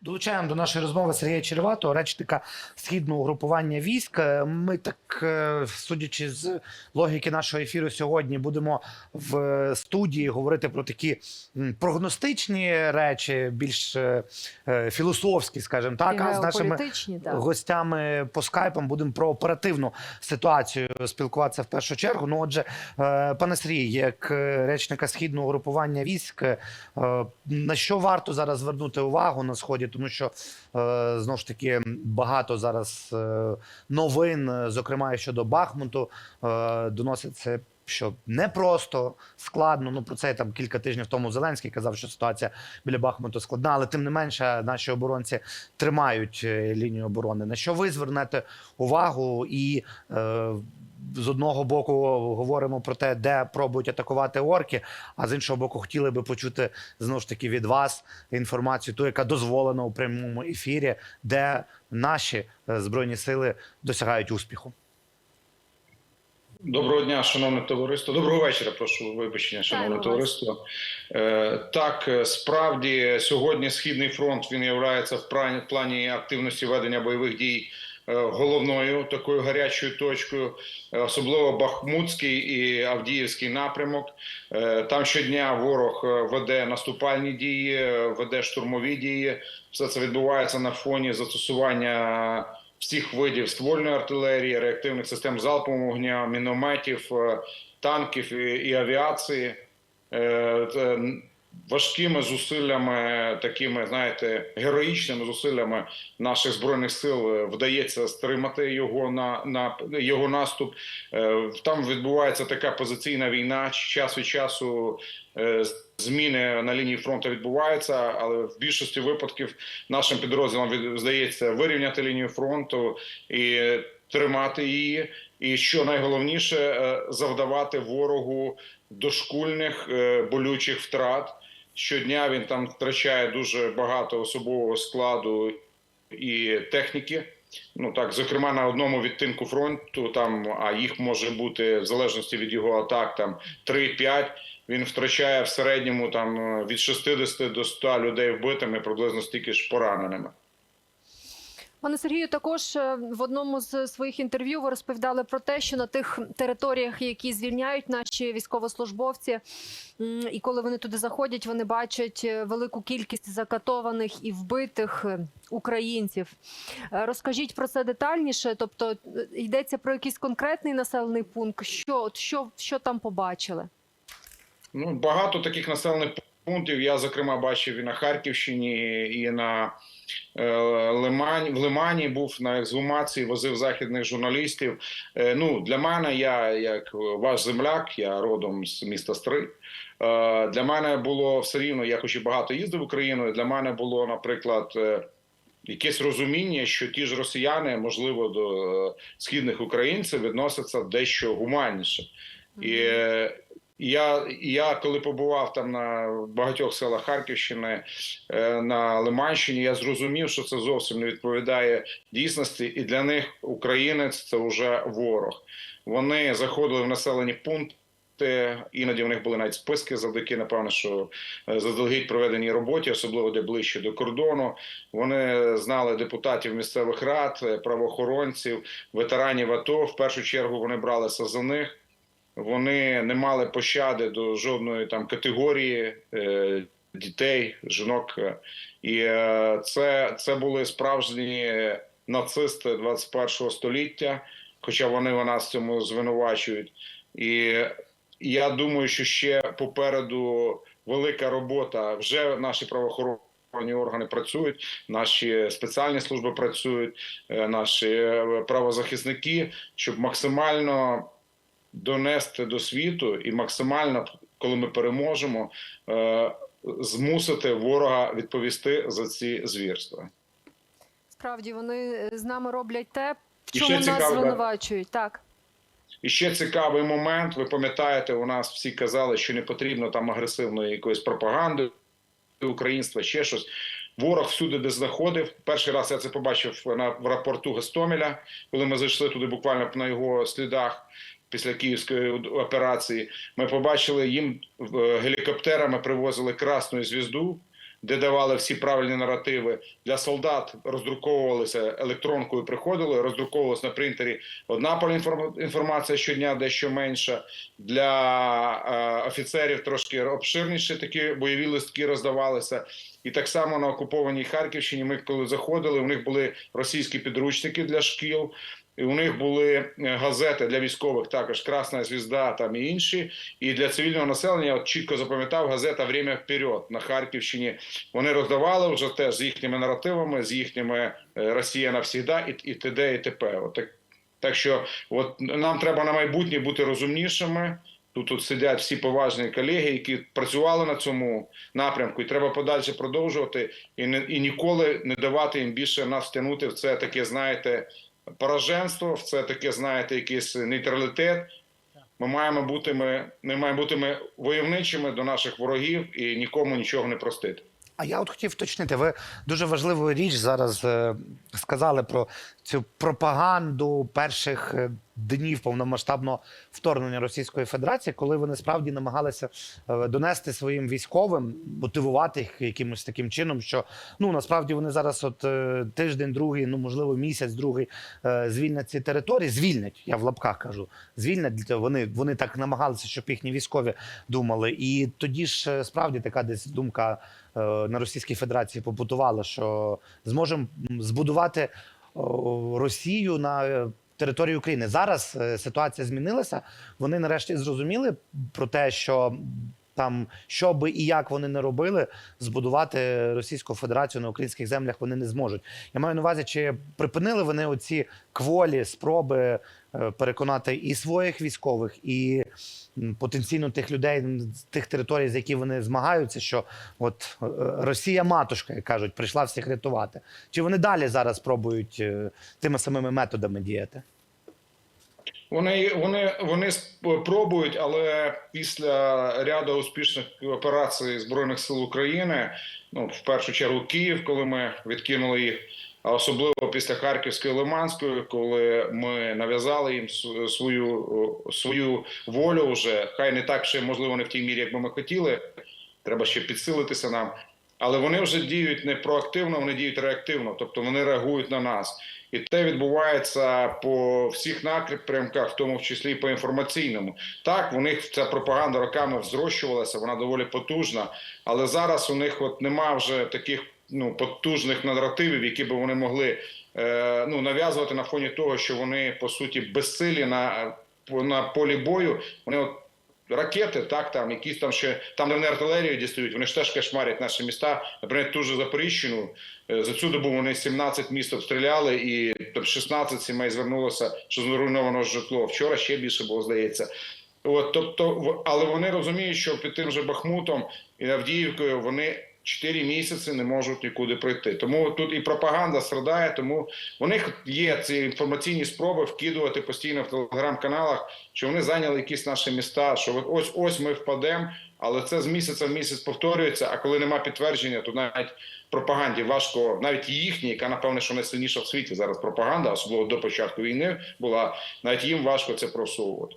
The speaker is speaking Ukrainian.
Долучаємо до нашої розмови Сергія Череватого, речника східного угрупування військ. Е, Ми так, е, судячи з логіки нашого ефіру, сьогодні будемо в студії говорити про такі прогностичні речі, більш е, е, філософські, скажімо так. І А з нашими так. гостями по скайпам будемо про оперативну ситуацію спілкуватися в першу чергу. Ну, отже, е, пане Сергій, як е, речника східного групування військ, е, на що варто зараз звернути увагу на сході, тому що е, знову ж таки багато зараз е, новин, е, зокрема і щодо Бахмуту, доноситься. Що непросто складно. Ну про це там кілька тижнів тому Зеленський казав, що ситуація біля Бахмуту складна, але тим не менше наші оборонці тримають лінію оборони. На що ви звернете увагу і е, з одного боку говоримо про те, де пробують атакувати орки, а з іншого боку, хотіли би почути знову ж таки від вас інформацію, ту, яка дозволена у прямому ефірі, де наші е, збройні сили досягають успіху. Доброго дня, шановне товариство. Доброго вечора. Прошу вибачення, шановне товариство. Е, так, е, справді сьогодні східний фронт він є в плані, активності ведення бойових дій головною такою гарячою точкою, е, особливо Бахмутський і Авдіївський напрямок. Е, там щодня ворог е, веде наступальні дії, е, веде штурмові дії. Все це відбувається на фоні застосування всіх видів ствольної артилерії, реактивних систем залпового вогня, мінометів, е, танків і авіації. Важкими зусиллями, такими, знаєте, героїчними зусиллями наших збройних сил е, вдається стримати його на, на його наступ. Е, Там відбувається така позиційна війна. Час від часу е, зміни на лінії фронту відбуваються, але в більшості випадків нашим підрозділам здається вирівняти лінію фронту і тримати її. І що найголовніше, завдавати ворогу дошкульних е, болючих втрат. Щодня він там втрачає дуже багато особового складу і техніки. Ну так, зокрема, на одному відтинку фронту, там, а їх може бути в залежності від його атак, там 3-5, Він втрачає в середньому там е, від 60 до 100 людей вбитими, приблизно стільки ж пораненими. Пане Сергію, також е, в одному з своїх інтерв'ю ви розповідали про те, що на тих територіях, які звільняють наші військовослужбовці, і коли вони туди заходять, вони бачать е, велику кількість закатованих і вбитих е, українців. Розкажіть про це детальніше. Тобто йдеться про якийсь конкретний населений пункт. Що, що, що там побачили? Ну, багато таких населених пунктів я, зокрема, бачив і на Харківщині, і на е, Лимані. В Лимані був на ексгумації, возив західних журналістів. Е, ну, для мене, я як ваш земляк, я родом з міста Стрий. Е, для мене було все рівно, я хоч і багато їздив Україною, для мене було, наприклад, якесь розуміння, що ті ж росіяни, можливо, до східних українців відносяться дещо гуманніше. І я, я коли побував там на багатьох селах Харківщини, е, на Лиманщині, я зрозумів, що це зовсім не відповідає дійсності, і для них українець це вже ворог. Вони заходили в населені пункти. Іноді в них були навіть списки завдяки, напевно, що е, заздалегідь проведеній роботі, особливо де ближче до кордону. Вони знали депутатів місцевих рад, е, правоохоронців, ветеранів АТО. В першу чергу вони бралися за них. Вони не мали пощади до жодної там категорії е, дітей, жінок. І е, це, це були справжні нацисти 21 століття, хоча вони в нас цьому звинувачують. І я думаю, що ще попереду велика робота. Вже наші правоохоронні органи працюють, наші спеціальні служби працюють, е, наші е, правозахисники, щоб максимально донести до світу і максимально, коли ми переможемо, е, змусити ворога відповісти за ці звірства. Справді вони е, з нами роблять те, в чому нас цікаво, звинувачують. Так. І ще цікавий момент. Ви пам'ятаєте, у нас всі казали, що не потрібно там агресивної якоїсь пропаганди українства, ще щось. Ворог всюди, де знаходив. Перший раз я це побачив на в рапорту Гостомеля, коли ми зайшли туди буквально на його слідах після київської операції. Ми побачили їм е, гелікоптерами привозили красну звізду. де давали всі правильні наративи. Для солдат роздруковувалися електронкою, приходили, роздруковувалися на принтері одна полінформація щодня, дещо менша. Для е, офіцерів трошки обширніші такі бойові листки роздавалися. І так само на окупованій Харківщині. Ми коли заходили, у них були російські підручники для шкіл. У них були е, газети для військових, також Красна Звізда там і інші. І для цивільного населення я чітко запам'ятав газета Время вперед на Харківщині. Вони роздавали вже теж з їхніми наративами, з їхніми е, Росія навсігда і, і т.д. і т.п. Так, так що, от нам треба на майбутнє бути розумнішими. Тут, тут сидять всі поважні колеги, які працювали на цьому напрямку, і треба подальше продовжувати і не і ніколи не давати їм більше нас втягнути в це таке, знаєте, пораженство, це таке, знаєте, якийсь нейтралітет. Ми маємо бути ми, ми маємо бути ми войовничими до наших ворогів і нікому нічого не простити. А я от хотів уточнити, ви дуже важливу річ зараз е, сказали про цю пропаганду перших е, днів повномасштабного вторгнення Російської Федерації, коли вони справді намагалися е, донести своїм військовим, мотивувати їх якимось таким чином, що ну насправді вони зараз, от е, тиждень, другий, ну можливо, місяць, другий е, звільнять ці території. Звільнять, я в лапках кажу. Звільнять вони, вони так намагалися, щоб їхні військові думали. І тоді ж справді така десь думка на Російській Федерації побутувала, що зможемо збудувати Росію на території України. Зараз е, ситуація змінилася. Вони нарешті зрозуміли про те, що там що би і як вони не робили, збудувати Російську Федерацію на українських землях вони не зможуть. Я маю на увазі, чи припинили вони оці кволі спроби е, переконати і своїх військових, і потенційно тих людей з тих територій, з які вони змагаються, що от е, Росія матушка, як кажуть, прийшла всіх рятувати. Чи вони далі зараз пробують е, тими самими методами діяти? Вони вони вони сп- пробують, але після ряду успішних операцій збройних сил України, ну в першу чергу Київ, коли ми відкинули їх, а особливо після Харківської Лиманської, коли ми нав'язали їм свою свою волю, вже хай не так ще можливо не в тій мірі, як би ми хотіли. Треба ще підсилитися нам. Але вони вже діють не проактивно, вони діють реактивно, тобто вони реагують на нас. І те відбувається по всіх напрямках, в тому числі і по інформаційному. Так, у них ця пропаганда роками взрощувалася, вона доволі потужна, але зараз у них от нема вже таких ну потужних наративів, які би вони могли е, ну нав'язувати на фоні того, що вони по суті безсилі на, на полі бою. Вони от ракети, так там якісь там ще там, вони артилерію дістають, вони ж теж кошмарять наші міста. Наприклад, ту же Запоріжжяну. е, За цю добу вони 17 міст обстріляли, і там 16 сімей звернулося, що зруйновано житло. Вчора ще більше було, здається. От, тобто, але вони розуміють, що під тим же Бахмутом і Авдіївкою вони 4 місяці не можуть нікуди пройти. Тому тут і пропаганда страдає, тому у них є ці інформаційні спроби вкидувати постійно в телеграм-каналах, що вони зайняли якісь наші міста, що ось ось ми впадемо. Але це з місяця в місяць повторюється. А коли нема підтвердження, то навіть пропаганді важко, навіть їхній, яка напевне, що найсильніша в світі зараз пропаганда, особливо до початку війни, була навіть їм важко це просовувати.